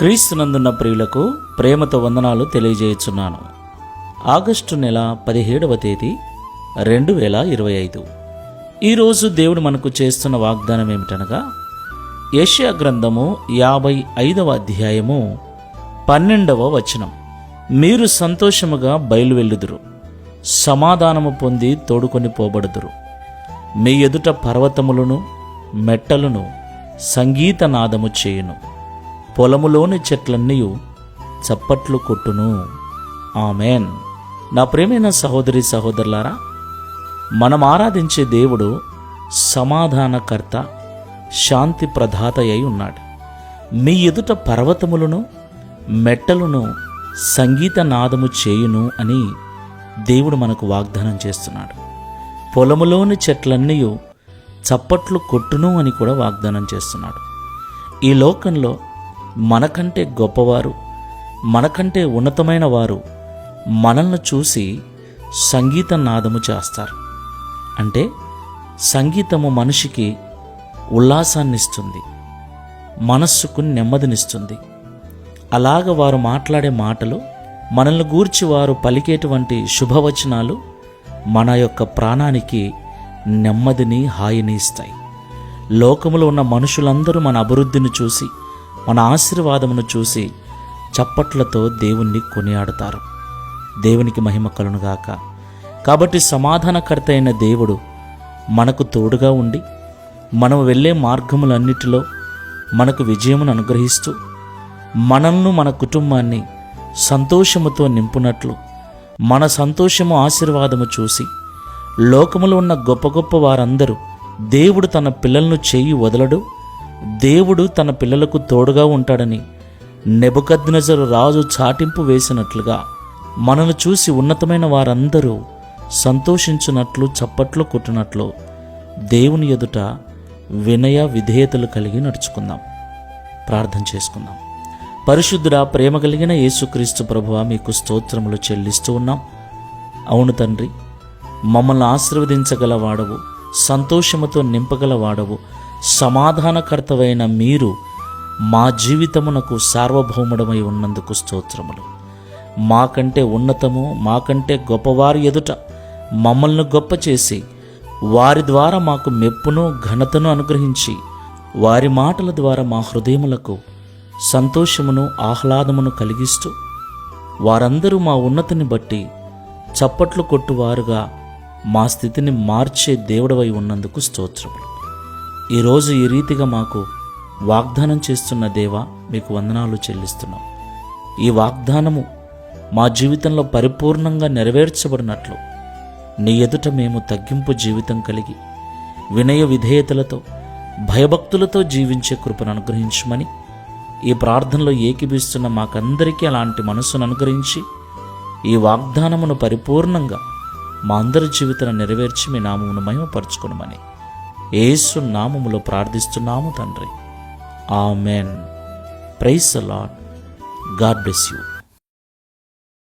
క్రీస్తునందున్న ప్రియులకు ప్రేమతో వందనాలు తెలియజేయుచున్నాను. ఆగస్టు నెల పదిహేడవ తేదీ రెండు వేల ఇరవై ఐదు. ఈరోజు దేవుడు మనకు చేస్తున్న వాగ్దానం ఏమిటనగా యెషయా గ్రంథము యాభై ఐదవ అధ్యాయము పన్నెండవ వచనం. మీరు సంతోషముగా బయలువెళ్ళుదురు సమాధానము పొంది తోడుకొని పోబడుదురు. మీ ఎదుట పర్వతములను మెట్టలను సంగీత నాదము చేయును. పొలములోని చెట్లన్నీ చప్పట్లు కొట్టును. ఆమెన్. నా ప్రేమైన సహోదరి సహోదరులారా మనం ఆరాధించే దేవుడు సమాధానకర్త శాంతి ప్రధాత అయి ఉన్నాడు. మీ ఎదుట పర్వతములను మెట్టలను సంగీత నాదము చేయును అని దేవుడు మనకు వాగ్దానం చేస్తున్నాడు. పొలములోని చెట్లన్నీ చప్పట్లు కొట్టును అని కూడా వాగ్దానం చేస్తున్నాడు. ఈ లోకంలో మనకంటే గొప్పవారు మనకంటే ఉన్నతమైన వారు మనల్ని చూసి సంగీత నాదము చేస్తారు. అంటే సంగీతము మనిషికి ఉల్లాసాన్నిస్తుంది మనస్సుకు నెమ్మదినిస్తుంది. అలాగ వారు మాట్లాడే మాటలు మనల్ని గూర్చి వారు పలికేటువంటి శుభవచనాలు మన యొక్క ప్రాణానికి నెమ్మదిని హాయిని ఇస్తాయి. లోకములో ఉన్న మనుషులందరూ మన అభివృద్ధిని చూసి మన ఆశీర్వాదమును చూసి చప్పట్లతో దేవుణ్ణి కొనియాడతారు. దేవునికి మహిమ కలునుగాక కాబట్టి సమాధానకర్త అయిన దేవుడు మనకు తోడుగా ఉండి మనం వెళ్ళే మార్గములన్నిటిలో మనకు విజయమును అనుగ్రహిస్తూ మనల్ని మన కుటుంబాన్ని సంతోషముతో నింపునట్లు మన సంతోషము ఆశీర్వాదము చూసి లోకములో ఉన్న గొప్ప గొప్ప వారందరూ దేవుడు తన పిల్లలను చేయి వదలడు. దేవుడు తన పిల్లలకు తోడుగా ఉంటాడని నెబుకద్నజరు రాజు చాటింపు వేసినట్లుగా మనను చూసి ఉన్నతమైన వారందరూ సంతోషించినట్లు చప్పట్లు కొట్టినట్లు దేవుని ఎదుట వినయ విధేయతలు కలిగి నడుచుకుందాం. ప్రార్థన చేసుకుందాం. పరిశుద్ధుడ ప్రేమ కలిగిన యేసుక్రీస్తు ప్రభువ మీకు స్తోత్రములు చెల్లిస్తూ ఉన్నాం. అవును తండ్రి మమ్మల్ని ఆశీర్వదించగలవాడవు సంతోషముతో నింపగలవాడవు సమాధానకర్తవైన మీరు మా జీవితమునకు సార్వభౌముడమై ఉన్నందుకు స్తోత్రములు. మాకంటే ఉన్నతము మాకంటే గొప్పవారి ఎదుట మమ్మల్ని గొప్ప చేసి వారి ద్వారా మాకు మెప్పును ఘనతను అనుగ్రహించి వారి మాటల ద్వారా మా హృదయములకు సంతోషమును ఆహ్లాదమును కలిగిస్తూ వారందరూ మా ఉన్నతిని బట్టి చప్పట్లు కొట్టువారుగా మా స్థితిని మార్చే దేవుడవై ఉన్నందుకు స్తోత్రములు. ఈరోజు ఈ రీతిగా మాకు వాగ్దానం చేస్తున్న దేవా మీకు వందనాలు చెల్లిస్తున్నాం. ఈ వాగ్దానము మా జీవితంలో పరిపూర్ణంగా నెరవేర్చబడినట్లు నీ ఎదుట మేము తగ్గింపు జీవితం కలిగి వినయ విధేయతలతో భయభక్తులతో జీవించే కృపను అనుగ్రహించమని ఈ ప్రార్థనలో ఏకీభిస్తున్న మాకందరికీ అలాంటి మనస్సును అనుగ్రహించి ఈ వాగ్దానమును పరిపూర్ణంగా మా అందరి జీవితాన్ని నెరవేర్చి మీ నామమును మహిమపరచుకునమని ఏసు నామములో ప్రార్థిస్తున్నాము తండ్రి. Amen. Praise Lord God bless you.